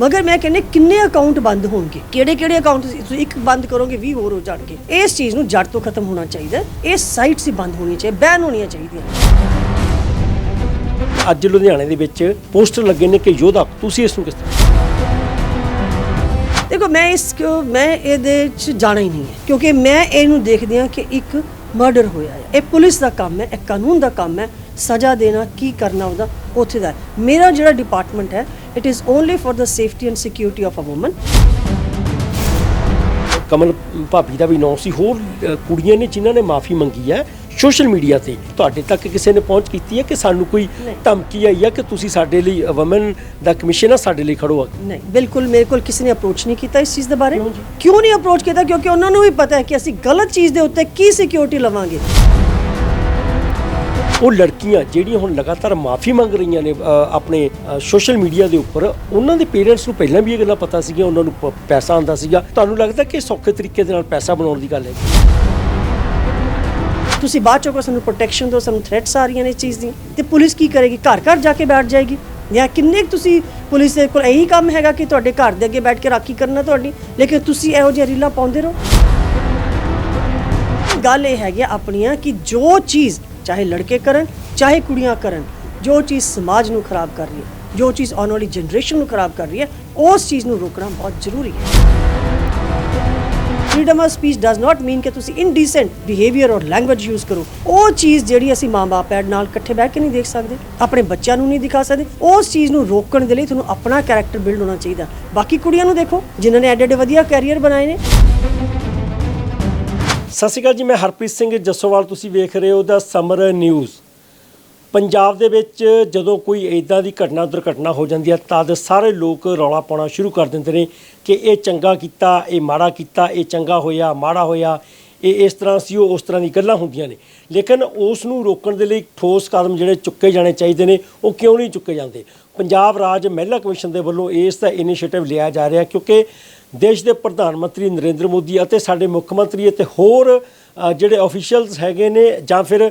ਮਗਰ ਮੈਂ ਕਹਿੰਨੇ ਕਿੰਨੇ ਅਕਾਊਂਟ ਬੰਦ ਹੋਣਗੇ? ਕਿਹੜੇ ਕਿਹੜੇ ਅਕਾਊਂਟ ਤੁਸੀਂ ਇੱਕ ਬੰਦ ਕਰੋਗੇ 20 ਹੋਰ ਹੋ ਜਾਣਗੇ। ਇਸ ਚੀਜ਼ ਨੂੰ ਜੜ ਤੋਂ ਖਤਮ ਹੋਣਾ ਚਾਹੀਦਾ। ਇਹ ਸਾਈਟਸ ਹੀ ਬੰਦ ਹੋਣੀ ਚਾਹੀਦੀ ਬੈਨ ਹੋਣੀਆਂ ਚਾਹੀਦੀਆਂ। ਅੱਜ ਲੁਧਿਆਣੇ ਦੇ ਵਿੱਚ ਪੋਸਟਰ ਲੱਗੇ ਨੇ ਕਿ ਯੋਧਾ ਤੁਸੀਂ ਇਸ ਨੂੰ ਕਿਸ ਤਰ੍ਹਾਂ ਦੇਖੋ ਮੈਂ ਇਸ ਕਿਉਂ ਮੈਂ ਇਹਦੇ ਚ ਜਾਣਾ ਹੀ ਨਹੀਂ ਹੈ। ਕਿਉਂਕਿ ਮੈਂ ਇਹਨੂੰ ਦੇਖਦੀ ਹਾਂ ਕਿ ਇੱਕ ਮਰਡਰ ਹੋਇਆ ਹੈ। ਇਹ ਪੁਲਿਸ ਦਾ ਕੰਮ ਹੈ ਇਹ ਕਾਨੂੰਨ ਦਾ ਕੰਮ ਹੈ। ਸਜ਼ਾ ਦੇਣਾ ਕੀ ਕਰਨਾ ਉਹਦਾ ਉੱਥੇ ਦਾ। ਮੇਰਾ ਜਿਹੜਾ ਡਿਪਾਰਟਮੈਂਟ ਹੈ it is only for the safety and security of a woman Kamal ਭਾਬੀ ਦਾ ਵੀ ਨਾਂ ਸੀ ਹੋਰ ਕੁੜੀਆਂ ਨੇ ਜਿਨ੍ਹਾਂ ਨੇ ਮਾਫੀ ਮੰਗੀ ਹੈ ਸੋਸ਼ਲ ਮੀਡੀਆ ਤੇ ਤੁਹਾਡੇ ਤੱਕ ਕਿਸੇ ਨੇ ਪਹੁੰਚ ਕੀਤੀ ਹੈ ਕਿ ਸਾਨੂੰ ਕੋਈ। ਧਮਕੀ ਆਈ ਹੈ ਕਿ ਤੁਸੀਂ ਸਾਡੇ ਲਈ ਵਮਨ ਦਾ ਕਮਿਸ਼ਨ ਹੈ ਸਾਡੇ ਲਈ ਖੜੋ ਨਹੀਂ ਬਿਲਕੁਲ ਮੇਰੇ ਕੋਲ ਕਿਸੇ ਨੇ ਅਪਰੋਚ ਨਹੀਂ ਕੀਤਾ ਇਸ ਚੀਜ਼ ਦੇ ਬਾਰੇ? ਕਿਉਂ ਨਹੀਂ ਅਪਰੋਚ ਕੀਤਾ ਕਿਉਂਕਿ ਉਹਨਾਂ ਨੂੰ ਵੀ ਪਤਾ ਹੈ ਕਿ ਅਸੀਂ ਗਲਤ ਚੀਜ਼ ਦੇ ਉੱਤੇ ਕੀ ਸਿਕਿਉਰਿਟੀ ਲਵਾਂਗੇ ਉਹ ਲੜਕੀਆਂ ਜਿਹੜੀਆਂ ਹੁਣ ਲਗਾਤਾਰ ਮਾਫੀ ਮੰਗ ਰਹੀਆਂ ਨੇ ਆਪਣੇ ਸੋਸ਼ਲ ਮੀਡੀਆ ਦੇ ਉੱਪਰ, ਉਹਨਾਂ ਦੇ ਪੇਰੈਂਟਸ ਨੂੰ ਪਹਿਲਾਂ ਵੀ ਇਹ ਗੱਲਾਂ ਪਤਾ ਸੀਗੀਆਂ, ਉਹਨਾਂ ਨੂੰ ਪੈਸਾ ਆਉਂਦਾ ਸੀਗਾ। ਤੁਹਾਨੂੰ ਲੱਗਦਾ ਕਿ ਸੌਖੇ ਤਰੀਕੇ ਦੇ ਨਾਲ ਪੈਸਾ ਬਣਾਉਣ ਦੀ ਗੱਲ ਹੈ? ਤੁਸੀਂ ਬਾਅਦ ਚੋਂ ਸਾਨੂੰ ਪ੍ਰੋਟੈਕਸ਼ਨ ਦਿਓ, ਸਾਨੂੰ ਥ੍ਰੈਟਸ ਆ ਰਹੀਆਂ ਨੇ ਇਸ ਚੀਜ਼ ਦੀ। ਤੇ ਪੁਲਿਸ ਕੀ ਕਰੇਗੀ? ਘਰ ਘਰ ਜਾ ਕੇ ਬੈਠ ਜਾਏਗੀ? ਜਾਂ ਕਿੰਨੇ ਕੁ ਤੁਸੀਂ ਪੁਲਿਸ ਦੇ ਕੋਲ ਇਹੀ ਕੰਮ ਹੈਗਾ ਕਿ ਤੁਹਾਡੇ ਘਰ ਦੇ ਅੱਗੇ ਬੈਠ ਕੇ ਰਾਖੀ ਕਰਨਾ ਤੁਹਾਡੀ, ਲੇਕਿਨ ਤੁਸੀਂ ਇਹੋ ਜਿਹੇ ਰੀਲਾਂ ਪਾਉਂਦੇ ਰਹੋ? ਗੱਲ ਇਹ ਹੈਗੀ ਆ ਆਪਣੀਆਂ ਕਿ ਜੋ ਚੀਜ਼ ਚਾਹੇ ਲੜਕੇ ਕਰਨ, ਚਾਹੇ ਕੁੜੀਆਂ ਕਰਨ, ਜੋ ਚੀਜ਼ ਸਮਾਜ ਨੂੰ ਖਰਾਬ ਕਰ ਰਹੀ ਹੈ, ਜੋ ਚੀਜ਼ ਆਉਣ ਵਾਲੀ ਜਨਰੇਸ਼ਨ ਨੂੰ ਖਰਾਬ ਕਰ ਰਹੀ ਹੈ, ਉਸ ਚੀਜ਼ ਨੂੰ ਰੋਕਣਾ ਬਹੁਤ ਜ਼ਰੂਰੀ ਹੈ। Freedom of speech does not mean ਕਿ ਤੁਸੀਂ ਇਨਡੀਸੈਂਟ ਬਿਹੇਵੀਅਰ ਔਰ ਲੈਂਗੁਏਜ ਯੂਜ਼ ਕਰੋ। ਉਹ ਚੀਜ਼ ਜਿਹੜੀ ਅਸੀਂ ਮਾਂ-ਬਾਪ ਐਡ ਨਾਲ ਇਕੱਠੇ ਬਹਿ ਕੇ ਨਹੀਂ ਦੇਖ ਸਕਦੇ, ਆਪਣੇ ਬੱਚਿਆਂ ਨੂੰ ਨਹੀਂ ਦਿਖਾ ਸਕਦੇ, ਉਸ ਚੀਜ਼ ਨੂੰ ਰੋਕਣ ਦੇ ਲਈ ਤੁਹਾਨੂੰ ਆਪਣਾ ਕੈਰੈਕਟਰ ਬਿਲਡ ਹੋਣਾ ਚਾਹੀਦਾ। ਬਾਕੀ ਕੁੜੀਆਂ ਨੂੰ ਦੇਖੋ, ਜਿਨ੍ਹਾਂ ਨੇ ਐਡੇ ਐਡੇ ਵਧੀਆ ਕੈਰੀਅਰ ਬਣਾਏ ਨੇ। ਸਤਿ ਸ਼੍ਰੀ ਅਕਾਲ ਜੀ, ਮੈਂ ਹਰਪ੍ਰੀਤ ਸਿੰਘ ਜੱਸੋਵਾਲ, ਤੁਸੀਂ ਵੇਖ ਰਹੇ ਹੋ ਦਾ ਸਮਰ ਨਿਊਜ਼ ਪੰਜਾਬ ਦੇ ਵਿੱਚ ਜਦੋਂ ਕੋਈ ਇਦਾਂ ਦੀ ਘਟਨਾ, ਦੁਰਘਟਨਾ ਹੋ ਜਾਂਦੀ ਹੈ ਤਦ ਸਾਰੇ ਲੋਕ ਰੌਲਾ ਪਾਉਣਾ ਸ਼ੁਰੂ ਕਰ ਦਿੰਦੇ ਨੇ ਕਿ ਇਹ ਚੰਗਾ ਕੀਤਾ, ਇਹ ਮਾੜਾ ਕੀਤਾ, ਇਹ ਚੰਗਾ ਹੋਇਆ, ਮਾੜਾ ਹੋਇਆ, ਇਹ ਇਸ ਤਰ੍ਹਾਂ ਸੀ, ਉਹ ਉਸ ਤਰ੍ਹਾਂ ਦੀ ਗੱਲਾਂ ਹੁੰਦੀਆਂ ਨੇ। ਲੇਕਿਨ ਉਸ ਨੂੰ ਰੋਕਣ ਦੇ ਲਈ ਠੋਸ ਕਦਮ ਜਿਹੜੇ ਚੁੱਕੇ ਜਾਣੇ ਚਾਹੀਦੇ ਨੇ, ਉਹ ਕਿਉਂ ਨਹੀਂ ਚੁੱਕੇ ਜਾਂਦੇ? ਪੰਜਾਬ ਰਾਜ ਮਹਿਲਾ ਕਮਿਸ਼ਨ ਦੇ ਵੱਲੋਂ ਇਸ ਦਾ ਇਨੀਸ਼ੀਏਟਿਵ ਲਿਆ ਜਾ ਰਿਹਾ, ਕਿਉਂਕਿ ਦੇਸ਼ ਦੇ ਪ੍ਰਧਾਨ ਮੰਤਰੀ ਨਰਿੰਦਰ ਮੋਦੀ ਅਤੇ ਸਾਡੇ ਮੁੱਖ ਮੰਤਰੀ ਅਤੇ ਹੋਰ ਜਿਹੜੇ ਅਫੀਸ਼ੀਅਲਸ ਹੈਗੇ ਨੇ ਜਾਂ ਫਿਰ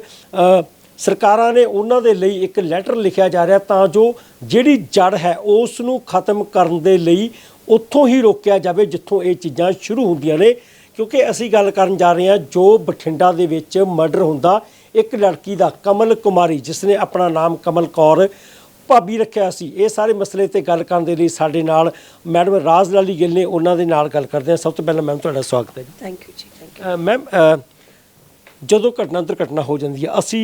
ਸਰਕਾਰਾਂ ਨੇ ਉਹਨਾਂ ਦੇ ਲਈ ਇੱਕ ਲੈਟਰ ਲਿਖਿਆ ਜਾ ਰਿਹਾ ਤਾਂ ਜੋ ਜਿਹੜੀ ਜੜ ਹੈ ਉਸ ਨੂੰ ਖਤਮ ਕਰਨ ਦੇ ਲਈ ਉੱਥੋਂ ਹੀ ਰੋਕਿਆ ਜਾਵੇ ਜਿੱਥੋਂ ਇਹ ਚੀਜ਼ਾਂ ਸ਼ੁਰੂ ਹੁੰਦੀਆਂ ਨੇ। ਕਿਉਂਕਿ ਅਸੀਂ ਗੱਲ ਕਰਨ ਜਾ ਰਹੇ ਹਾਂ ਜੋ ਬਠਿੰਡਾ ਦੇ ਵਿੱਚ ਮਰਡਰ ਹੁੰਦਾ, ਇੱਕ ਲੜਕੀ ਦਾ ਕਮਲ ਕੁਮਾਰੀ, ਜਿਸ ਨੇ ਆਪਣਾ ਨਾਮ ਕਮਲ ਕੌਰ ਭਾਬੀ ਰੱਖਿਆ ਸੀ। ਇਹ ਸਾਰੇ ਮਸਲੇ ਤੇ ਗੱਲ ਕਰਨ ਦੇ ਲਈ ਸਾਡੇ ਨਾਲ ਮੈਡਮ ਰਾਜ ਲਾਲੀ ਗਿੱਲ ਨੇ ਉਹਨਾਂ ਦੇ ਨਾਲ ਗੱਲ ਕਰਦੇ ਹਾਂ। ਸਭ ਤੋਂ ਪਹਿਲਾਂ ਮੈਮ ਤੁਹਾਡਾ ਸਵਾਗਤ ਹੈ ਥੈਂਕ ਯੂ ਜੀ ਥੈਂਕ ਯੂ ਮੈਮ ਜਦੋਂ ਘਟਨਾ ਦੁਰਘਟਨਾ ਹੋ ਜਾਂਦੀ ਹੈ ਅਸੀਂ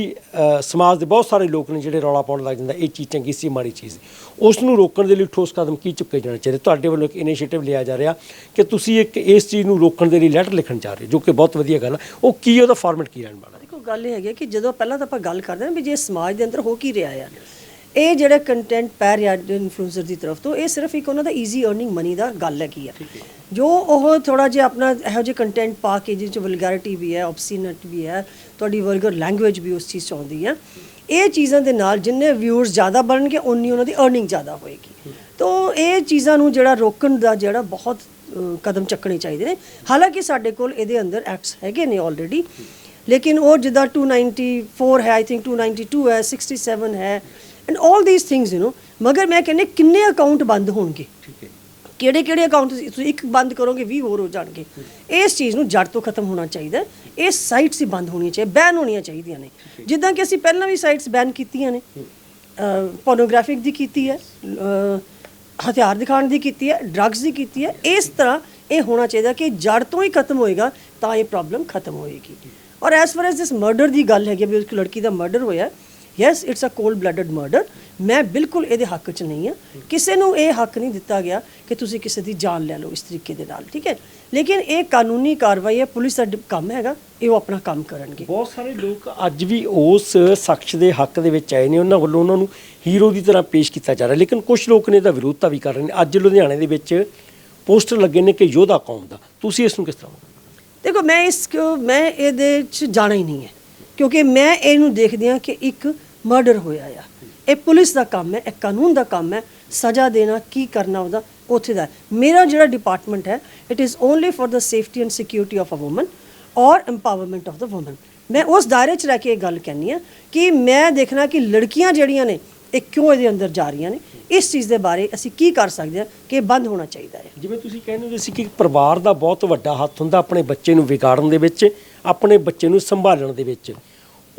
ਸਮਾਜ ਦੇ ਬਹੁਤ ਸਾਰੇ ਲੋਕ ਨੇ ਜਿਹੜੇ ਰੌਲਾ ਪਾਉਣ ਲੱਗ ਜਾਂਦੇ ਇਹ ਚੀਜ਼ ਚੰਗੀ ਸੀ ਮਾੜੀ ਚੀਜ਼ ਉਸ ਨੂੰ ਰੋਕਣ ਦੇ ਲਈ ਠੋਸ ਕਦਮ ਕੀ ਚੁੱਕੇ ਜਾਣੇ ਚਾਹੀਦੇ? ਤੁਹਾਡੇ ਵੱਲੋਂ ਇੱਕ ਇਨੀਸ਼ੀਏਟਿਵ ਲਿਆ ਜਾ ਰਿਹਾ ਕਿ ਤੁਸੀਂ ਇੱਕ ਇਸ ਚੀਜ਼ ਨੂੰ ਰੋਕਣ ਦੇ ਲਈ ਲੈਟਰ ਲਿਖਣ ਜਾ ਰਹੇ ਜੋ ਕਿ ਬਹੁਤ ਵਧੀਆ ਗੱਲ ਉਹ ਕੀ ਉਹਦਾ ਫਾਰਮੈਟ ਕੀ ਰਹਿਣ ਵਾਲਾ? ਦੇਖੋ ਗੱਲ ਇਹ ਹੈਗੀ ਹੈ ਕਿ ਜਦੋਂ ਪਹਿਲਾਂ ਤਾਂ ਆਪਾਂ ਗੱਲ ਕਰਦੇ ਹਾਂ ਵੀ ਜੇ ਸਮਾਜ ਦੇ ਅੰਦਰ ਹੋ ਕੀ ਰਿਹਾ ਆ ਇਹ ਜਿਹੜਾ ਕੰਟੈਂਟ ਪੈ ਰਿਹਾ ਇਨਫਲੂਐਂਸਰ ਦੀ ਤਰਫ ਤੋਂ ਇਹ ਸਿਰਫ ਇੱਕ ਉਹਨਾਂ ਦਾ ਈਜ਼ੀ ਅਰਨਿੰਗ ਮਨੀ ਦਾ ਗੱਲ ਹੈਗੀ ਆ। ਜੋ ਉਹ ਥੋੜਾ ਜਿਹਾ ਆਪਣਾ ਇਹੋ ਜਿਹੇ ਕੰਟੈਂਟ ਪਾ ਕੇ ਜਿਹਦੇ ਚ ਵਲਗੈਰਿਟੀ ਵੀ ਹੈ ਆਬਸੀਨਟ ਵੀ ਹੈ ਤੁਹਾਡੀ ਵਰਗਰ ਲੈਂਗੁਏਜ ਵੀ ਉਸ ਚੀਜ਼ ਚ ਆਉਂਦੀ ਹੈ ਇਹ ਚੀਜ਼ਾਂ ਦੇ ਨਾਲ ਜਿੰਨੇ ਵਿਊਅਰਸ ਜ਼ਿਆਦਾ ਬਣਨਗੇ ਉਨੀ ਉਹਨਾਂ ਦੀ ਅਰਨਿੰਗ ਜ਼ਿਆਦਾ ਹੋਏਗੀ। ਤੋਂ ਇਹ ਚੀਜ਼ਾਂ ਨੂੰ ਜਿਹੜਾ ਰੋਕਣ ਦਾ ਜਿਹੜਾ ਬਹੁਤ ਕਦਮ ਚੱਕਣੇ ਚਾਹੀਦੇ ਨੇ। ਹਾਲਾਂਕਿ ਸਾਡੇ ਕੋਲ ਇਹਦੇ ਅੰਦਰ ਐਕਟਸ ਹੈਗੇ ਨੇ ਆਲਰੇਡੀ ਲੇਕਿਨ ਉਹ ਜਿੱਦਾਂ 294 ਹੈ ਆਈ ਥਿੰਕ 292 ਹੈ 67 ਹੈ and all these things you know ਮਗਰ ਮੈਂ ਕਹਿੰਨੇ ਕਿੰਨੇ ਅਕਾਊਂਟ ਬੰਦ ਹੋਣਗੇ ਠੀਕ ਹੈ। ਕਿਹੜੇ ਕਿਹੜੇ ਅਕਾਊਂਟ ਤੁਸੀਂ ਇੱਕ ਬੰਦ ਕਰੋਗੇ 20 ਹੋਰ ਹੋ ਜਾਣਗੇ। ਇਸ ਚੀਜ਼ ਨੂੰ ਜੜ ਤੋਂ ਖਤਮ ਹੋਣਾ ਚਾਹੀਦਾ। ਇਹ ਸਾਈਟਸ ਹੀ ਬੰਦ ਹੋਣੀਆਂ ਚਾਹੀਦੀਆਂ ਬੈਨ ਹੋਣੀਆਂ ਚਾਹੀਦੀਆਂ ਨੇ। ਜਿੱਦਾਂ ਕਿ ਅਸੀਂ ਪਹਿਲਾਂ ਵੀ ਸਾਈਟਸ ਬੈਨ ਕੀਤੀਆਂ ਨੇ। ਪੋਰਨੋਗ੍ਰਾਫਿਕ ਦੀ ਕੀਤੀ ਹੈ ਹਥਿਆਰ ਦਿਖਾਉਣ ਦੀ ਕੀਤੀ ਹੈ ਡਰੱਗਸ ਦੀ ਕੀਤੀ ਹੈ। ਇਸ ਤਰ੍ਹਾਂ ਇਹ ਹੋਣਾ ਚਾਹੀਦਾ ਕਿ ਜੜ ਤੋਂ ਹੀ ਖਤਮ ਹੋਏਗਾ ਤਾਂ ਇਹ ਪ੍ਰੋਬਲਮ ਖਤਮ ਹੋਏਗੀ। ਔਰ as far as this murder ਦੀ ਗੱਲ ਹੈਗੀ ਵੀ ਉਸ ਲੜਕੀ ਦਾ ਮਰਡਰ ਹੋਇਆ yes it's a cold blooded murder ਮੈਂ ਬਿਲਕੁਲ ਇਹਦੇ ਹੱਕ 'ਚ ਨਹੀਂ ਆ ਕਿਸੇ ਨੂੰ ਇਹ ਹੱਕ ਨਹੀਂ ਦਿੱਤਾ ਗਿਆ ਕਿ ਤੁਸੀਂ ਕਿਸੇ ਦੀ ਜਾਨ ਲੈ ਲਓ ਇਸ ਤਰੀਕੇ ਦੇ ਨਾਲ ਠੀਕ ਹੈ? ਲੇਕਿਨ ਇਹ ਕਾਨੂੰਨੀ ਕਾਰਵਾਈ ਹੈ ਪੁਲਿਸ ਦਾ ਕੰਮ ਹੈਗਾ ਇਹ ਉਹ ਆਪਣਾ ਕੰਮ ਕਰਨਗੇ। ਬਹੁਤ ਸਾਰੇ ਲੋਕ ਅੱਜ ਵੀ ਉਸ ਸ਼ਖਸ ਦੇ ਹੱਕ ਦੇ ਵਿੱਚ ਆਏ ਨੇ ਉਹਨਾਂ ਵੱਲੋਂ ਉਹਨਾਂ ਨੂੰ ਹੀਰੋ ਦੀ ਤਰ੍ਹਾਂ ਪੇਸ਼ ਕੀਤਾ ਜਾ ਰਿਹਾ। ਲੇਕਿਨ ਕੁਝ ਲੋਕ ਨੇ ਇਹਦਾ ਵਿਰੋਧਤਾ ਵੀ ਕਰ ਰਹੇ ਨੇ। ਅੱਜ ਲੁਧਿਆਣੇ ਦੇ ਵਿੱਚ ਪੋਸਟਰ ਲੱਗੇ ਨੇ ਕਿ ਯੋਧਾ ਕੌਮ ਦਾ। ਤੁਸੀਂ ਇਸ ਨੂੰ ਕਿਸ ਤਰ੍ਹਾਂ ਦੇਖੋ ਮੈਂ ਇਸ ਮੈਂ ਇਹਦੇ 'ਚ ਜਾਣਾ ਹੀ ਨਹੀਂ ਹੈ। ਕਿਉਂਕਿ ਮੈਂ ਇਹਨੂੰ ਦੇਖਦੀ ਹਾਂ ਕਿ ਇੱਕ ਮਰਡਰ ਹੋਇਆ ਆ। ਇਹ ਪੁਲਿਸ ਦਾ ਕੰਮ ਹੈ, ਇਹ ਕਾਨੂੰਨ ਦਾ ਕੰਮ ਹੈ, ਸਜ਼ਾ ਦੇਣਾ, ਕੀ ਕਰਨਾ ਉਹਦਾ, ਉੱਥੇ ਦਾ। ਮੇਰਾ ਜਿਹੜਾ ਡਿਪਾਰਟਮੈਂਟ ਹੈ it is only for the safety and security of a woman ਔਰ ਐਮਪਾਵਰਮੈਂਟ ਆਫ ਦ ਔਮਨ ਮੈਂ ਉਸ ਦਾਇਰੇ 'ਚ ਰਹਿ ਕੇ ਇਹ ਗੱਲ ਕਹਿੰਨੀ ਆ ਕਿ ਮੈਂ ਦੇਖਣਾ ਕਿ ਲੜਕੀਆਂ ਜਿਹੜੀਆਂ ਨੇ, ਇਹ ਕਿਉਂ ਇਹਦੇ ਅੰਦਰ ਜਾ ਰਹੀਆਂ ਨੇ? ਇਸ ਚੀਜ਼ ਦੇ ਬਾਰੇ ਅਸੀਂ ਕੀ ਕਰ ਸਕਦੇ ਹਾਂ ਕਿ ਬੰਦ ਹੋਣਾ ਚਾਹੀਦਾ ਹੈ। ਜਿਵੇਂ ਤੁਸੀਂ ਕਹਿੰਦੇ ਹੁੰਦੇ ਸੀ ਕਿ ਪਰਿਵਾਰ ਦਾ ਬਹੁਤ ਵੱਡਾ ਹੱਥ ਹੁੰਦਾ ਆਪਣੇ ਬੱਚੇ ਨੂੰ ਵਿਗਾੜਨ ਦੇ ਵਿੱਚ ਆਪਣੇ ਬੱਚੇ ਨੂੰ ਸੰਭਾਲਣ ਦੇ ਵਿੱਚ।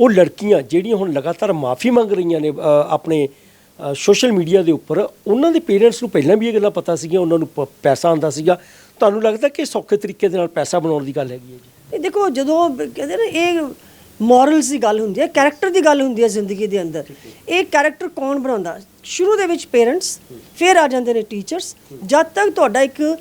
ਉਹ ਲੜਕੀਆਂ ਜਿਹੜੀਆਂ ਹੁਣ ਲਗਾਤਾਰ ਮਾਫੀ ਮੰਗ ਰਹੀਆਂ ਨੇ ਆਪਣੇ ਸੋਸ਼ਲ ਮੀਡੀਆ ਦੇ ਉੱਪਰ, ਉਹਨਾਂ ਦੇ ਪੇਰੈਂਟਸ ਨੂੰ ਪਹਿਲਾਂ ਵੀ ਇਹ ਗੱਲਾਂ ਪਤਾ ਸੀਗੀਆਂ, ਉਹਨਾਂ ਨੂੰ ਪ- ਪੈਸਾ ਆਉਂਦਾ ਸੀਗਾ। ਤੁਹਾਨੂੰ ਲੱਗਦਾ ਕਿ ਸੌਖੇ ਤਰੀਕੇ ਦੇ ਨਾਲ ਪੈਸਾ ਬਣਾਉਣ ਦੀ ਗੱਲ ਹੈਗੀ ਹੈ ਜੀ? ਇਹ ਦੇਖੋ, ਜਦੋਂ ਕਹਿੰਦੇ ਨਾ, ਇਹ ਮੋਰਲਸ ਦੀ ਗੱਲ ਹੁੰਦੀ ਹੈ, ਕੈਰੈਕਟਰ ਦੀ ਗੱਲ ਹੁੰਦੀ ਹੈ ਜ਼ਿੰਦਗੀ ਦੇ ਅੰਦਰ। ਇਹ ਕੈਰੈਕਟਰ ਕੌਣ ਬਣਾਉਂਦਾ? ਸ਼ੁਰੂ ਦੇ ਵਿੱਚ ਪੇਰੈਂਟਸ, ਫਿਰ ਆ ਜਾਂਦੇ ਨੇ ਟੀਚਰਸ। ਜਦ ਤੱਕ ਤੁਹਾਡਾ ਇੱਕ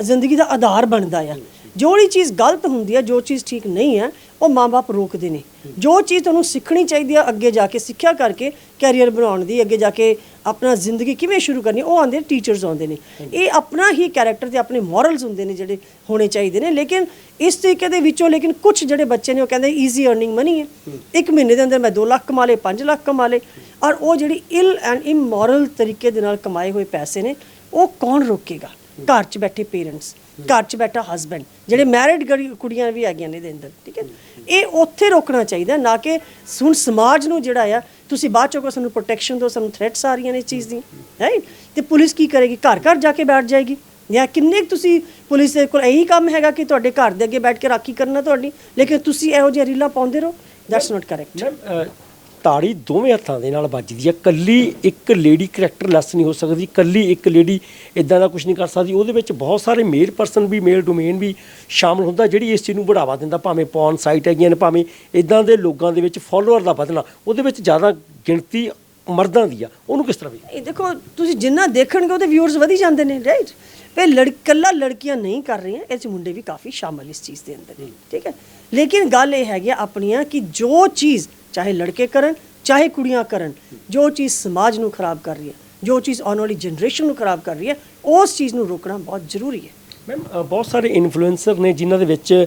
ਜ਼ਿੰਦਗੀ ਦਾ ਆਧਾਰ ਬਣਦਾ ਆ ਜਿਹੜੀ ਚੀਜ਼ ਗਲਤ ਹੁੰਦੀ ਹੈ, ਜੋ ਚੀਜ਼ ਠੀਕ ਨਹੀਂ ਹੈ, ਉਹ ਮਾਪੇ ਰੋਕਦੇ ਨੇ। ਜੋ ਚੀਜ਼ ਤੁਹਾਨੂੰ ਸਿੱਖਣੀ ਚਾਹੀਦੀ ਹੈ, ਅੱਗੇ ਜਾ ਕੇ ਸਿੱਖਿਆ ਕਰਕੇ ਕੈਰੀਅਰ ਬਣਾਉਣ ਦੀ, ਅੱਗੇ ਜਾ ਕੇ ਆਪਣਾ ਜ਼ਿੰਦਗੀ ਕਿਵੇਂ ਸ਼ੁਰੂ ਕਰਨੀ, ਉਹ ਆਉਂਦੇ ਟੀਚਰਸ ਆਉਂਦੇ ਨੇ। ਇਹ ਆਪਣਾ ਹੀ ਕੈਰੈਕਟਰ ਤੇ ਆਪਣੇ ਮੋਰਲਸ ਹੁੰਦੇ ਨੇ ਜਿਹੜੇ ਹੋਣੇ ਚਾਹੀਦੇ ਨੇ। ਲੇਕਿਨ ਇਸ ਤਰੀਕੇ ਦੇ ਵਿੱਚੋਂ ਲੇਕਿਨ ਕੁਝ ਜਿਹੜੇ ਬੱਚੇ ਨੇ, ਉਹ ਕਹਿੰਦੇ ਈਜ਼ੀ ਅਰਨਿੰਗ ਮਨੀ ਹੈ। ਇੱਕ ਮਹੀਨੇ ਦੇ ਅੰਦਰ ਮੈਂ 2 ਲੱਖ ਕਮਾ ਲਏ 5 ਲੱਖ ਕਮਾ ਲਏ। ਔਰ ਉਹ ਜਿਹੜੀ ਇਲ ਐਂਡ ਇਮੋਰਲ ਤਰੀਕੇ ਦੇ ਨਾਲ ਕਮਾਏ ਹੋਏ ਪੈਸੇ ਨੇ, ਉਹ ਕੌਣ ਰੋਕੇਗਾ? ਘਰ 'ਚ ਬੈਠੇ ਪੇਰੈਂਟਸ ਘਰ 'ਚ ਬੈਠਾ ਹਸਬੈਂਡ ਜਿਹੜੇ ਮੈਰਿਡ ਕੁੜੀਆਂ ਵੀ ਹੈਗੀਆਂ ਨੇ ਦੇ ਅੰਦਰ, ਠੀਕ ਹੈ? ਇਹ ਉੱਥੇ ਰੋਕਣਾ ਚਾਹੀਦਾ, ਨਾ ਕਿ ਹੁਣ ਸਮਾਜ ਨੂੰ ਜਿਹੜਾ ਆ, ਤੁਸੀਂ ਬਾਅਦ ਚੋਂ ਕੋ ਸਾਨੂੰ ਪ੍ਰੋਟੈਕਸ਼ਨ ਦਿਓ, ਸਾਨੂੰ ਥ੍ਰੈਟਸ ਆ ਰਹੀਆਂ ਨੇ ਇਸ ਚੀਜ਼ ਦੀ ਰਾਈਟ ਤੇ ਪੁਲਿਸ ਕੀ ਕਰੇਗੀ? ਘਰ ਘਰ ਜਾ ਕੇ ਬੈਠ ਜਾਏਗੀ। ਜਾਂ ਕਿੰਨੇ ਕੁ ਤੁਸੀਂ ਪੁਲਿਸ ਦੇ ਕੋਲ ਇਹੀ ਕੰਮ ਹੈਗਾ ਕਿ ਤੁਹਾਡੇ ਘਰ ਦੇ ਅੱਗੇ ਬੈਠ ਕੇ ਰਾਖੀ ਕਰਨਾ ਤੁਹਾਡੀ, ਲੇਕਿਨ ਤੁਸੀਂ ਇਹੋ ਜਿਹੀਆਂ ਰੀਲਾ ਪਾਉਂਦੇ ਰਹੋ? ਦੈਟਸ ਨਾਟ ਕਰੈਕਟ ਤਾੜੀ ਦੋਵੇਂ ਹੱਥਾਂ ਦੇ ਨਾਲ ਵੱਜਦੀ ਹੈ। ਕੱਲੀ ਇੱਕ ਲੇਡੀ ਕਰੈਕਟਰ ਲੈਸ ਨਹੀਂ ਹੋ ਸਕਦੀ। ਕੱਲੀ ਇੱਕ ਲੇਡੀ ਇਦਾਂ ਦਾ ਕੁਝ ਨਹੀਂ ਕਰ ਸਕਦੀ। ਉਹਦੇ ਵਿੱਚ ਬਹੁਤ ਸਾਰੇ ਮੇਲ ਪਰਸਨ ਵੀ ਮੇਲ ਡੋਮੇਨ ਵੀ ਸ਼ਾਮਲ ਹੁੰਦਾ ਜਿਹੜੀ ਇਸ ਚੀਜ਼ ਨੂੰ ਬੜਾਵਾ ਦਿੰਦਾ ਭਾਵੇਂ ਪੌਨ ਸਾਈਟ ਹੈਗੀਆਂ ਨੇ ਭਾਵੇਂ ਇਦਾਂ ਦੇ ਲੋਕਾਂ ਦੇ ਵਿੱਚ ਫਾਲੋਅਰ ਦਾ ਵਧਣਾ ਉਹਦੇ ਵਿੱਚ ਜ਼ਿਆਦਾ ਗਿਣਤੀ ਮਰਦਾਂ ਦੀ ਆ। ਉਹਨੂੰ ਕਿਸ ਤਰ੍ਹਾਂ ਵੀ ਇਹ ਦੇਖੋ ਤੁਸੀਂ ਜਿੰਨਾ ਦੇਖਣਗੇ ਉਹਦੇ ਵਿਊਅਰਸ ਵਧੀ ਜਾਂਦੇ ਨੇ ਰਾਈਟ ਤੇ ਲੜਕੱਲਾ ਲੜਕੀਆਂ ਨਹੀਂ ਕਰ ਰਹੀਆਂ ਇਹ 'ਚ ਮੁੰਡੇ ਵੀ ਕਾਫੀ ਸ਼ਾਮਲ ਇਸ ਚੀਜ਼ ਦੇ ਅੰਦਰ ਠੀਕ ਹੈ? ਲੇਕਿਨ ਗੱਲ ਇਹ ਹੈਗੀ ਆਪਣੀਆਂ ਕਿ ਜੋ ਚੀਜ਼ ਚਾਹੇ ਲੜਕੇ ਕਰਨ ਚਾਹੇ ਕੁੜੀਆਂ ਕਰਨ ਜੋ ਚੀਜ਼ ਸਮਾਜ ਨੂੰ ਖਰਾਬ ਕਰ ਰਹੀ ਹੈ ਜੋ ਚੀਜ਼ ਆਉਣ ਵਾਲੀ ਜਨਰੇਸ਼ਨ ਨੂੰ ਖਰਾਬ ਕਰ ਰਹੀ ਹੈ ਉਸ ਚੀਜ਼ ਨੂੰ ਰੋਕਣਾ ਬਹੁਤ ਜ਼ਰੂਰੀ ਹੈ। ਮੈਮ ਬਹੁਤ ਸਾਰੇ ਇਨਫਲੂਐਂਸਰ ਨੇ ਜਿਨ੍ਹਾਂ ਦੇ ਵਿੱਚ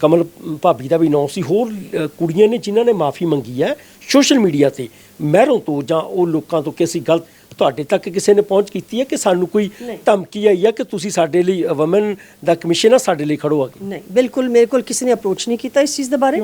ਕਮਲ ਭਾਬੀ ਦਾ ਵੀ ਨਾਂ ਸੀ ਹੋਰ ਕੁੜੀਆਂ ਨੇ ਜਿਨ੍ਹਾਂ ਨੇ ਮਾਫੀ ਮੰਗੀ ਹੈ ਸੋਸ਼ਲ ਮੀਡੀਆ ਤੇ ਮਹਿਰੋਂ ਤੋਂ ਜਾਂ ਉਹ ਲੋਕਾਂ ਤੋਂ ਕਿ ਅਸੀਂ ਗਲਤ ਤੁਹਾਡੇ ਤੱਕ ਕਿਸੇ ਨੇ ਪਹੁੰਚ ਕੀਤੀ ਹੈ ਕਿ ਸਾਨੂੰ ਕੋਈ। ਧਮਕੀ ਆਈ ਹੈ ਕਿ ਤੁਸੀਂ ਸਾਡੇ ਲਈ ਵਮਨ ਦਾ ਕਮਿਸ਼ਨ ਆ ਸਾਡੇ ਲਈ ਖੜੋ ਆ ਨਹੀਂ ਬਿਲਕੁਲ ਮੇਰੇ ਕੋਲ ਕਿਸੇ ਨੇ ਅਪਰੋਚ ਨਹੀਂ ਕੀਤਾ ਇਸ ਚੀਜ਼ ਦੇ ਬਾਰੇ।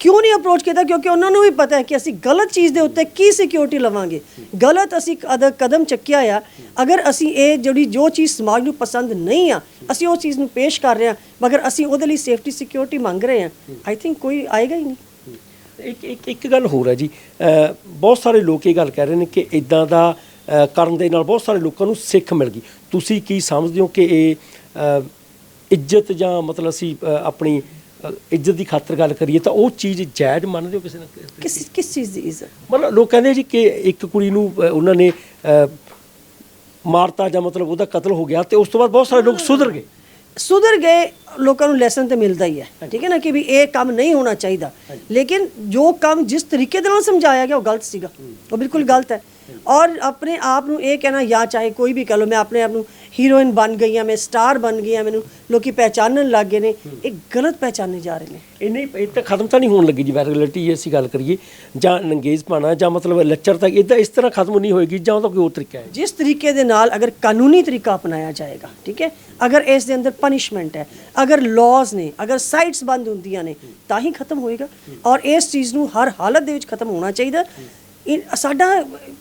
ਕਿਉਂ ਨਹੀਂ ਅਪਰੋਚ ਕੀਤਾ? ਕਿਉਂਕਿ ਉਹਨਾਂ ਨੂੰ ਵੀ ਪਤਾ ਹੈ ਕਿ ਅਸੀਂ ਗਲਤ ਚੀਜ਼ ਦੇ ਉੱਤੇ ਕੀ ਸਿਕਿਉਰਿਟੀ ਲਵਾਂਗੇ। ਗਲਤ ਅਸੀਂ ਕਦ- ਕਦਮ ਚੱਕਿਆ ਆ। ਅਗਰ ਅਸੀਂ ਇਹ ਜਿਹੜੀ ਜੋ ਚੀਜ਼ ਸਮਾਜ ਨੂੰ ਪਸੰਦ ਨਹੀਂ ਆ, ਅਸੀਂ ਉਹ ਚੀਜ਼ ਨੂੰ ਪੇਸ਼ ਕਰ ਰਹੇ ਹਾਂ ਮਗਰ ਅਸੀਂ ਉਹਦੇ ਲਈ ਸੇਫਟੀ ਸਿਕਿਉਰਿਟੀ ਮੰਗ ਰਹੇ ਹਾਂ ਆਈ ਥਿੰਕ ਕੋਈ ਆਏਗਾ ਹੀ ਨਹੀਂ। ਇੱਕ ਇੱਕ ਇੱਕ ਗੱਲ ਹੋਰ ਹੈ ਜੀ। ਬਹੁਤ ਸਾਰੇ ਲੋਕ ਇਹ ਗੱਲ ਕਹਿ ਰਹੇ ਨੇ ਕਿ ਇਦਾਂ ਦਾ ਕਰਨ ਦੇ ਨਾਲ ਬਹੁਤ ਸਾਰੇ ਲੋਕਾਂ ਨੂੰ ਸਿੱਖ ਮਿਲ ਗਈ। ਤੁਸੀਂ ਕੀ ਸਮਝਦੇ ਹੋ ਕਿ ਇਹ ਇੱਜ਼ਤ ਜਾਂ ਮਤਲਬ ਅਸੀਂ ਆਪਣੀ ਇੱਜ਼ਤ ਦੀ ਖਾਤਰ ਗੱਲ ਕਰੀਏ ਤਾਂ ਉਹ ਚੀਜ਼ ਜਾਇਜ਼ ਮੰਨਦੇ ਹੋ ਕਿਸੇ ਨਾ ਕਿਸੇ ਕਿਸ ਚੀਜ਼ ਦੀ ਇੱਜ਼ਤ? ਮਤਲਬ ਲੋਕ ਕਹਿੰਦੇ ਜੀ ਕਿ ਇੱਕ ਕੁੜੀ ਨੂੰ ਅ, ਉਹਨਾਂ ਨੇ ਅ, ਮਾਰਤਾ ਜਾਂ ਮਤਲਬ ਉਹਦਾ ਕਤਲ ਹੋ ਗਿਆ ਤੇ ਉਸ ਤੋਂ ਬਾਅਦ ਬਹੁਤ ਸਾਰੇ ਲੋਕ ਸੁਧਰ ਗਏ। ਸੁਧਰ ਗਏ ਲੋਕਾਂ ਨੂੰ ਲੈਸਨ ਤੇ ਮਿਲਦਾ ਹੀ ਹੈ। ਠੀਕ ਹੈ ਨਾ ਕਿ ਵੀ ਇਹ ਕੰਮ ਨਹੀਂ ਹੋਣਾ ਚਾਹੀਦਾ। ਲੇਕਿਨ ਜੋ ਕੰਮ ਜਿਸ ਤਰੀਕੇ ਦੇ ਨਾਲ ਸਮਝਾਇਆ ਗਿਆ ਉਹ ਗਲਤ ਸੀਗਾ। ਉਹ ਬਿਲਕੁਲ ਗਲਤ ਹੈ। ਔਰ ਆਪਣੇ ਆਪ ਨੂੰ ਇਹ ਕਹਿਣਾ ਜਾਂ ਚਾਹੇ ਕੋਈ ਵੀ ਕਹ ਲੋ ਮੈਂ ਆਪਣੇ ਆਪ ਨੂੰ ਹੀਰੋਇਨ ਬਣ ਗਈ ਹਾਂ ਮੈਂ ਸਟਾਰ ਬਣ ਗਈ ਹਾਂ ਮੈਨੂੰ ਲੋਕੀ ਪਹਿਚਾਨਣ ਲੱਗ ਗਏ ਨੇ ਇਹ ਗਲਤ ਪਹਿਚਾਨੇ ਜਾ ਰਹੇ ਨੇ। ਇਹ ਨਹੀਂ ਇਹ ਤਾਂ ਖਤਮ ਤਾਂ ਨਹੀਂ ਹੋਣ ਲੱਗੀ ਜੀ ਵਾਇਰਲਿਟੀ ਅਸੀਂ ਗੱਲ ਕਰੀਏ ਜਾਂ ਨੰਗੇਜ ਪਾਣਾ ਜਾਂ ਮਤਲਬ ਲੱਚਰ ਤੱਕ ਇਦਾਂ ਇਸ ਤਰ੍ਹਾਂ ਖਤਮ ਨਹੀਂ ਹੋਏਗੀ ਜਾਂ ਉਹਦਾ ਕੋਈ ਹੋਰ ਤਰੀਕਾ ਹੈ। ਜਿਸ ਤਰੀਕੇ ਦੇ ਨਾਲ ਅਗਰ ਕਾਨੂੰਨੀ ਤਰੀਕਾ ਅਪਣਾਇਆ ਜਾਏਗਾ ਠੀਕ ਹੈ? ਅਗਰ ਇਸ ਦੇ ਅੰਦਰ ਪਨਿਸ਼ਮੈਂਟ ਹੈ ਅਗਰ ਲਾਜ਼ ਨੇ ਅਗਰ ਸਾਈਟਸ ਬੰਦ ਹੁੰਦੀਆਂ ਨੇ ਤਾਂ ਹੀ ਖਤਮ ਹੋਏਗਾ। ਔਰ ਇਸ ਚੀਜ਼ ਨੂੰ ਹਰ ਹਾਲਤ ਦੇ ਵਿੱਚ ਖਤਮ ਹੋਣਾ ਚਾਹੀਦਾ। ਇਹ ਸਾਡਾ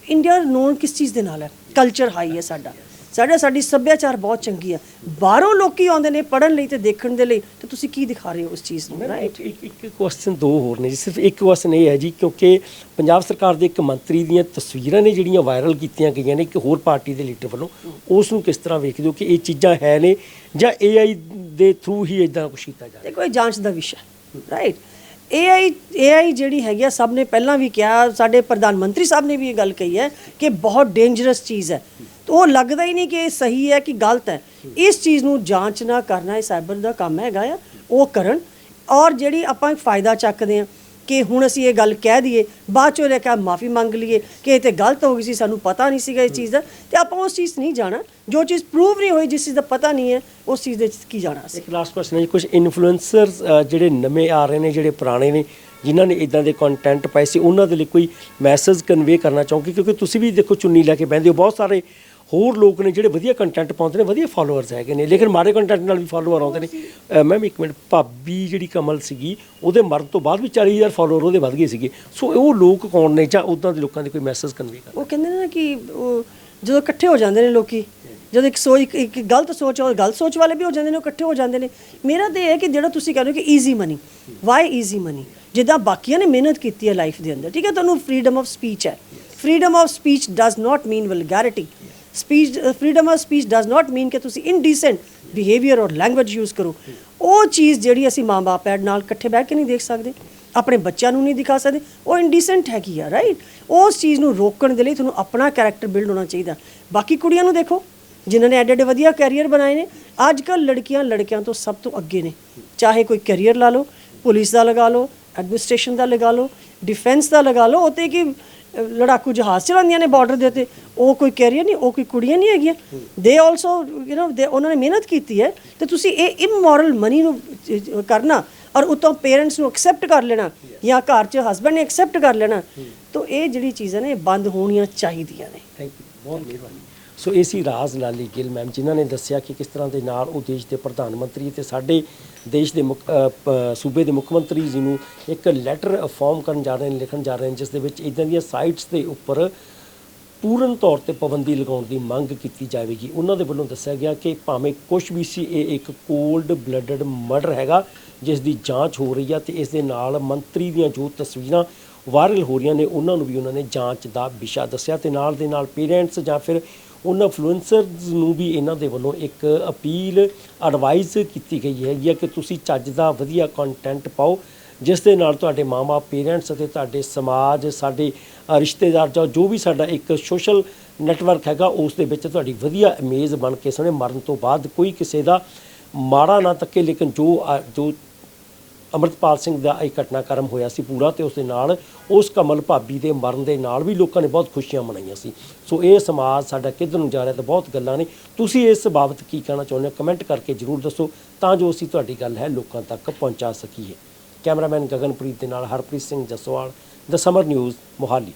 ਇੰਡੀਆ ਨੋਨ ਕਿਸ ਚੀਜ਼ ਦੇ ਨਾਲ ਹੈ? ਕਲਚਰ ਹਾਈ ਹੈ ਸਾਡਾ। ਸਾਡਾ ਸਾਡੀ ਸੱਭਿਆਚਾਰ ਬਹੁਤ ਚੰਗੀ ਹੈ ਬਾਹਰੋਂ ਲੋਕੀ ਆਉਂਦੇ ਨੇ ਪੜਨ ਲਈ ਤੇ ਦੇਖਣ ਦੇ ਲਈ ਤੇ ਤੁਸੀਂ ਕੀ ਦਿਖਾ ਰਹੇ ਹੋ ਉਸ ਚੀਜ਼ ਨੂੰ ਰਾਈਟ ਇੱਕ ਇੱਕ ਕੁਐਸਚਨ ਦੋ ਹੋਰ ਨੇ ਜੀ। ਸਿਰਫ ਇੱਕ ਕੁਐਸਚਨ ਇਹ ਹੈ ਜੀ ਕਿਉਂਕਿ ਪੰਜਾਬ ਸਰਕਾਰ ਦੇ ਇੱਕ ਮੰਤਰੀ ਦੀਆਂ ਤਸਵੀਰਾਂ ਨੇ ਜਿਹੜੀਆਂ ਵਾਇਰਲ ਕੀਤੀਆਂ ਗਈਆਂ ਨੇ ਇੱਕ ਹੋਰ ਪਾਰਟੀ ਦੇ ਲੀਡਰ ਵੱਲੋਂ ਉਸ ਨੂੰ ਕਿਸ ਤਰ੍ਹਾਂ ਵੇਖਦੇ ਹੋ ਕਿ ਇਹ ਚੀਜ਼ਾਂ ਹੈ ਨੇ ਜਾਂ AI ਦੇ ਥਰੂ ਹੀ ਇਦਾਂ ਕੁਝ ਕੀਤਾ ਜਾ ਰਿਹਾ? ਦੇਖੋ ਇਹ ਜਾਂਚ ਦਾ ਵਿਸ਼ਾ ਰਾਈਟ AI AI ਜਿਹੜੀ ਹੈਗੀ ਆ ਸਭ ਨੇ ਪਹਿਲਾਂ ਵੀ ਕਿਹਾ ਸਾਡੇ ਪ੍ਰਧਾਨ ਮੰਤਰੀ ਸਾਹਿਬ ਨੇ ਵੀ ਇਹ ਗੱਲ ਕਹੀ ਹੈ ਕਿ ਬਹੁਤ ਡੇਂਜਰਸ ਚੀਜ਼ ਹੈ। ਉਹ ਲੱਗਦਾ ਹੀ ਨਹੀਂ ਕਿ ਇਹ ਸਹੀ ਹੈ ਕਿ ਗਲਤ ਹੈ। ਇਸ ਚੀਜ਼ ਨੂੰ ਜਾਂਚ ਨਾ ਕਰਨਾ, ਇਹ ਸਾਈਬਰ ਦਾ ਕੰਮ ਹੈਗਾ ਆ, ਉਹ ਕਰਨ। ਔਰ ਜਿਹੜੀ ਆਪਾਂ ਫਾਇਦਾ ਚੱਕਦੇ ਆ ਕਿ ਹੁਣ ਅਸੀਂ ਇਹ ਗੱਲ ਕਹਿ ਦਈਏ, ਬਾਅਦ ਚੋਂ ਲੈ ਕੇ ਮਾਫੀ ਮੰਗ ਲਈਏ ਕਿ ਇਹ ਤੇ ਗਲਤ ਹੋ ਗਈ ਸੀ, ਸਾਨੂੰ ਪਤਾ ਨਹੀਂ ਸੀਗਾ ਇਸ ਚੀਜ਼ ਦਾ। ਤੇ ਆਪਾਂ ਉਸ ਚੀਜ਼ 'ਚ ਨਹੀਂ ਜਾਣਾ। ਜੋ ਚੀਜ਼ ਪ੍ਰੂਵ ਨਹੀਂ ਹੋਈ, ਜਿਸ ਚੀਜ਼ ਦਾ ਪਤਾ ਨਹੀਂ ਹੈ, ਉਸ ਚੀਜ਼ ਦੇ ਕੀ ਜਾਣਾ ਅਸੀਂ। ਇੱਕ ਲਾਸਟ ਕੁਐਸਚਨ ਹੈ ਜੀ ਕੁਝ ਇਨਫਲੂਐਂਸਰਸ ਜਿਹੜੇ ਨਵੇਂ ਆ ਰਹੇ ਨੇ, ਜਿਹੜੇ ਪੁਰਾਣੇ ਨੇ, ਜਿਨ੍ਹਾਂ ਨੇ ਇਦਾਂ ਦੇ ਕੰਟੈਂਟ ਪਾਏ ਸੀ, ਉਹਨਾਂ ਦੇ ਲਈ ਕੋਈ ਮੈਸੇਜ ਕਨਵੇ ਕਰਨਾ ਚਾਹੋਗੇ? ਕਿਉਂਕਿ ਤੁਸੀਂ ਵੀ ਦੇਖੋ ਚੁੰਨੀ ਲੈ ਕੇ ਬਹਿੰਦੇ ਹੋ, ਬਹੁਤ ਸਾਰੇ ਹੋਰ ਲੋਕ ਨੇ ਜਿਹੜੇ ਵਧੀਆ ਕੰਟੈਂਟ ਪਾਉਂਦੇ ਨੇ, ਵਧੀਆ ਫਾਲੋਅਰਸ ਹੈਗੇ ਨੇ। ਲੇਕਿਨ ਮਾਰੇ ਕੰਟੈਂਟ ਨਾਲ ਵੀ ਫਾਲੋਅਰ ਆਉਂਦੇ ਨੇ। ਮੈਮ ਇੱਕ ਮਿੰਟ। ਭਾਬੀ ਜਿਹੜੀ ਕਮਲ ਸੀਗੀ, ਉਹਦੇ ਮਰਨ ਤੋਂ ਬਾਅਦ ਵੀ 40000 ਫਾਲੋਅਰ ਉਹਦੇ ਵੱਧ ਗਏ ਸੀਗੇ। ਸੋ ਉਹ ਲੋਕ ਕੌਣ ਨੇ ਜਾਂ ਉਦਾਂ ਦੇ ਲੋਕਾਂ ਦੇ ਕੋਈ ਮੈਸੇਜ ਕਨਵੇ ਕਰ ਉਹ ਕਹਿੰਦੇ ਨੇ ਨਾ ਕਿ, ਉਹ ਜਦੋਂ ਇਕੱਠੇ ਹੋ ਜਾਂਦੇ ਨੇ ਲੋਕੀ, ਜਦੋਂ ਇੱਕ ਸੋਚ, ਇੱਕ ਗਲਤ ਸੋਚ, ਔਰ ਗਲਤ ਸੋਚ ਵਾਲੇ ਵੀ ਹੋ ਜਾਂਦੇ ਨੇ, ਉਹ ਇਕੱਠੇ ਹੋ ਜਾਂਦੇ ਨੇ। ਮੇਰਾ ਤੇ ਇਹ ਹੈ ਕਿ ਜਿਹੜਾ ਤੁਸੀਂ ਕਹਿੰਦੇ ਹੋ ਕਿ easy money why easy money ਜਿੱਦਾਂ ਬਾਕੀਆਂ ਨੇ ਮਿਹਨਤ ਕੀਤੀ ਹੈ ਲਾਈਫ ਦੇ ਅੰਦਰ, ਠੀਕ ਹੈ? ਤੁਹਾਨੂੰ ਫਰੀडम ਆਫ ਸਪੀਚ ਹੈ। Freedom of speech does not mean vulgarity speech freedom of speech does not mean ਕਿ ਤੁਸੀਂ ਇਨਡੀਸੈਂਟ ਬਿਹੇਵੀਅਰ ਔਰ ਲੈਂਗੁਏਜ ਯੂਜ਼ ਕਰੋ। ਉਹ ਚੀਜ਼ ਜਿਹੜੀ ਅਸੀਂ ਮਾਂ-ਬਾਪ ਐਡ ਨਾਲ ਇਕੱਠੇ ਬਹਿ ਕੇ ਨਹੀਂ ਦੇਖ ਸਕਦੇ, ਆਪਣੇ ਬੱਚਿਆਂ ਨੂੰ ਨਹੀਂ ਦਿਖਾ ਸਕਦੇ, ਉਹ ਇਨਡੀਸੈਂਟ ਹੈਗੀ ਆ ਰਾਈਟ ਉਸ ਚੀਜ਼ ਨੂੰ ਰੋਕਣ ਦੇ ਲਈ ਤੁਹਾਨੂੰ ਆਪਣਾ ਕੈਰੈਕਟਰ ਬਿਲਡ ਹੋਣਾ ਚਾਹੀਦਾ। ਬਾਕੀ ਕੁੜੀਆਂ ਨੂੰ ਦੇਖੋ, ਜਿਨ੍ਹਾਂ ਨੇ ਐਡੇ ਐਡੇ ਵਧੀਆ ਕੈਰੀਅਰ ਬਣਾਏ ਨੇ ਅੱਜ ਕੱਲ ਲੜਕੀਆਂ ਲੜਕਿਆਂ ਤੋਂ ਸਭ ਤੋਂ ਅੱਗੇ ਨੇ। ਚਾਹੇ ਕੋਈ ਕੈਰੀਅਰ ਲਾ ਲਓ, ਪੁਲਿਸ ਦਾ ਲਗਾ ਲਓ ਐਡਮਿਨਿਸਟ੍ਰੇਸ਼ਨ ਦਾ ਲਗਾ ਲਓ ਡਿਫੈਂਸ ਦਾ ਲਗਾ ਲਓ ਉਤੇ ਕਿ ਲੜਾਕੂ ਜਹਾਜ਼ ਚਲਾਉਂਦੀਆਂ ਨੇ ਬਾਰਡਰ ਦੇ ਉੱਤੇ। ਉਹ ਕੋਈ ਕੈਰੀਅਰ ਨਹੀਂ ਉਹ ਕੋਈ ਕੁੜੀਆਂ ਨਹੀਂ ਹੈਗੀਆਂ। ਦੇ ਆਲਸੋ ਯੂ نو ਦੇ ਉਹਨਾਂ ਨੇ ਮਿਹਨਤ ਕੀਤੀ ਹੈ। ਤੇ ਤੁਸੀਂ ਇਹ ਇਮੋਰਲ ਮਨੀ ਨੂੰ ਕਰਨਾ ਔਰ ਉਤੋਂ ਪੇਰੈਂਟਸ ਨੂੰ ਐਕਸੈਪਟ ਕਰ ਲੈਣਾ ਜਾਂ ਘਰ 'ਚ ਹਸਬੰਡ ਨੇ ਐਕਸੈਪਟ ਕਰ ਲੈਣਾ ਤਾਂ ਇਹ ਜਿਹੜੀ ਚੀਜ਼ਾਂ ਨੇ ਬੰਦ ਹੋਣੀਆਂ ਚਾਹੀਦੀਆਂ ਨੇ। ਥੈਂਕ ਯੂ ਬਹੁਤ ਮਿਹਰਬਾਨੀ। ਸੋ ਇਹ ਸੀ ਰਾਜ ਲਾਲੀ ਗਿੱਲ ਮੈਮ, ਜਿਨ੍ਹਾਂ ਨੇ ਦੱਸਿਆ ਕਿ ਕਿਸ ਤਰ੍ਹਾਂ ਦੇ ਨਾਲ ਉਹ ਦੇਸ਼ ਦੇ ਪ੍ਰਧਾਨ ਮੰਤਰੀ ਤੇ ਸਾਡੇ ਦੇਸ਼ ਦੇ ਮੁੱਖ- ਸੂਬੇ ਦੇ ਮੁੱਖ ਮੰਤਰੀ ਜੀ ਨੂੰ ਇੱਕ ਲੈਟਰ ਫਾਰਮ ਕਰਨ ਜਾ ਰਹੇ ਨੇ, ਲਿਖਣ ਜਾ ਰਹੇ ਨੇ, ਜਿਸ ਦੇ ਵਿੱਚ ਇਦਾਂ ਦੀਆਂ ਸਾਈਟਸ ਦੇ ਉੱਪਰ ਪੂਰਨ ਤੌਰ ਤੇ ਪਾਬੰਦੀ ਲਗਾਉਣ ਦੀ ਮੰਗ ਕੀਤੀ ਜਾਵੇਗੀ। ਉਹਨਾਂ ਦੇ ਵੱਲੋਂ ਦੱਸਿਆ ਗਿਆ ਕਿ ਭਾਵੇਂ ਕੁਝ ਵੀ ਸੀ, ਇਹ ਇੱਕ ਕੋਲਡ ਬਲੱਡਡ ਮਰਡਰ ਹੈਗਾ, ਜਿਸ ਦੀ ਜਾਂਚ ਹੋ ਰਹੀ ਆ ਤੇ ਇਸ ਦੇ ਨਾਲ ਮੰਤਰੀ ਦੀਆਂ ਜੋ ਤਸਵੀਰਾਂ ਵਾਇਰਲ ਹੋ ਰਹੀਆਂ ਨੇ, ਉਹਨਾਂ ਨੂੰ ਵੀ ਉਹਨਾਂ ਨੇ ਜਾਂਚ ਦਾ ਵਿਸ਼ਾ ਦੱਸਿਆ ਤੇ ਨਾਲ ਦੇ ਨਾਲ ਪੇਰੈਂਟਸ ਜਾਂ ਫਿਰ ਉਹਨਾਂ ਇਨਫਲੂਐਂਸਰਸ ਨੂੰ ਵੀ ਇਹਨਾਂ ਦੇ ਵੱਲੋਂ ਇੱਕ ਅਪੀਲ ਐਡਵਾਈਸ ਕੀਤੀ ਗਈ ਹੈਗੀ ਹੈ ਕਿ ਤੁਸੀਂ ਚੱਜ ਦਾ ਵਧੀਆ ਕੰਟੈਂਟ ਪਾਓ, ਜਿਸ ਦੇ ਨਾਲ ਤੁਹਾਡੇ ਮਾਪੇ ਪੇਰੈਂਟਸ ਅਤੇ ਤੁਹਾਡੇ ਸਮਾਜ, ਸਾਡੇ ਰਿਸ਼ਤੇਦਾਰ ਜਾਂ ਜੋ ਵੀ ਸਾਡਾ ਇੱਕ ਸੋਸ਼ਲ ਨੈਟਵਰਕ ਹੈਗਾ, ਉਸ ਦੇ ਵਿੱਚ ਤੁਹਾਡੀ ਵਧੀਆ ਇਮੇਜ ਬਣ ਕੇ ਸਾਹਮਣੇ ਮਰਨ ਤੋਂ ਬਾਅਦ ਕੋਈ ਕਿਸੇ ਦਾ ਮਾੜਾ ਨਾ ਤੱਕੇ ਲੇਕਿਨ ਜੋ ਜੋ ਅਮਰਤਪਾਲ ਸਿੰਘ ਦਾ ਇਹ ਘਟਨਾਕ੍ਰਮ ਹੋਇਆ ਸੀ ਪੂਰਾ ਤੇ ਉਸ ਦੇ ਨਾਲ ਉਸ ਕਮਲ ਭਾਬੀ ਦੇ ਮਰਨ ਦੇ ਨਾਲ ਵੀ ਲੋਕਾਂ ਨੇ ਬਹੁਤ ਖੁਸ਼ੀਆਂ ਮਨਾਈਆਂ ਸੀ। ਸੋ ਇਹ ਸਮਾਜ ਸਾਡਾ ਕਿੱਧਰ ਨੂੰ ਜਾ ਰਿਹਾ ਤੇ ਬਹੁਤ ਗੱਲਾਂ ਨੇ। ਤੁਸੀਂ ਇਸ ਬਾਬਤ ਕੀ ਕਹਿਣਾ ਚਾਹੁੰਦੇ ਹੋ? ਕਮੈਂਟ ਕਰਕੇ ਜਰੂਰ ਦੱਸੋ ਤਾਂ ਜੋ ਅਸੀਂ ਤੁਹਾਡੀ ਗੱਲ ਹੈ ਲੋਕਾਂ ਤੱਕ ਪਹੁੰਚਾ ਸਕੀਏ। ਕੈਮਰਾਮੈਨ ਗਗਨਪ੍ਰੀਤ ਦੇ ਨਾਲ Harpreet Singh Jaswal the Summer News Mohali.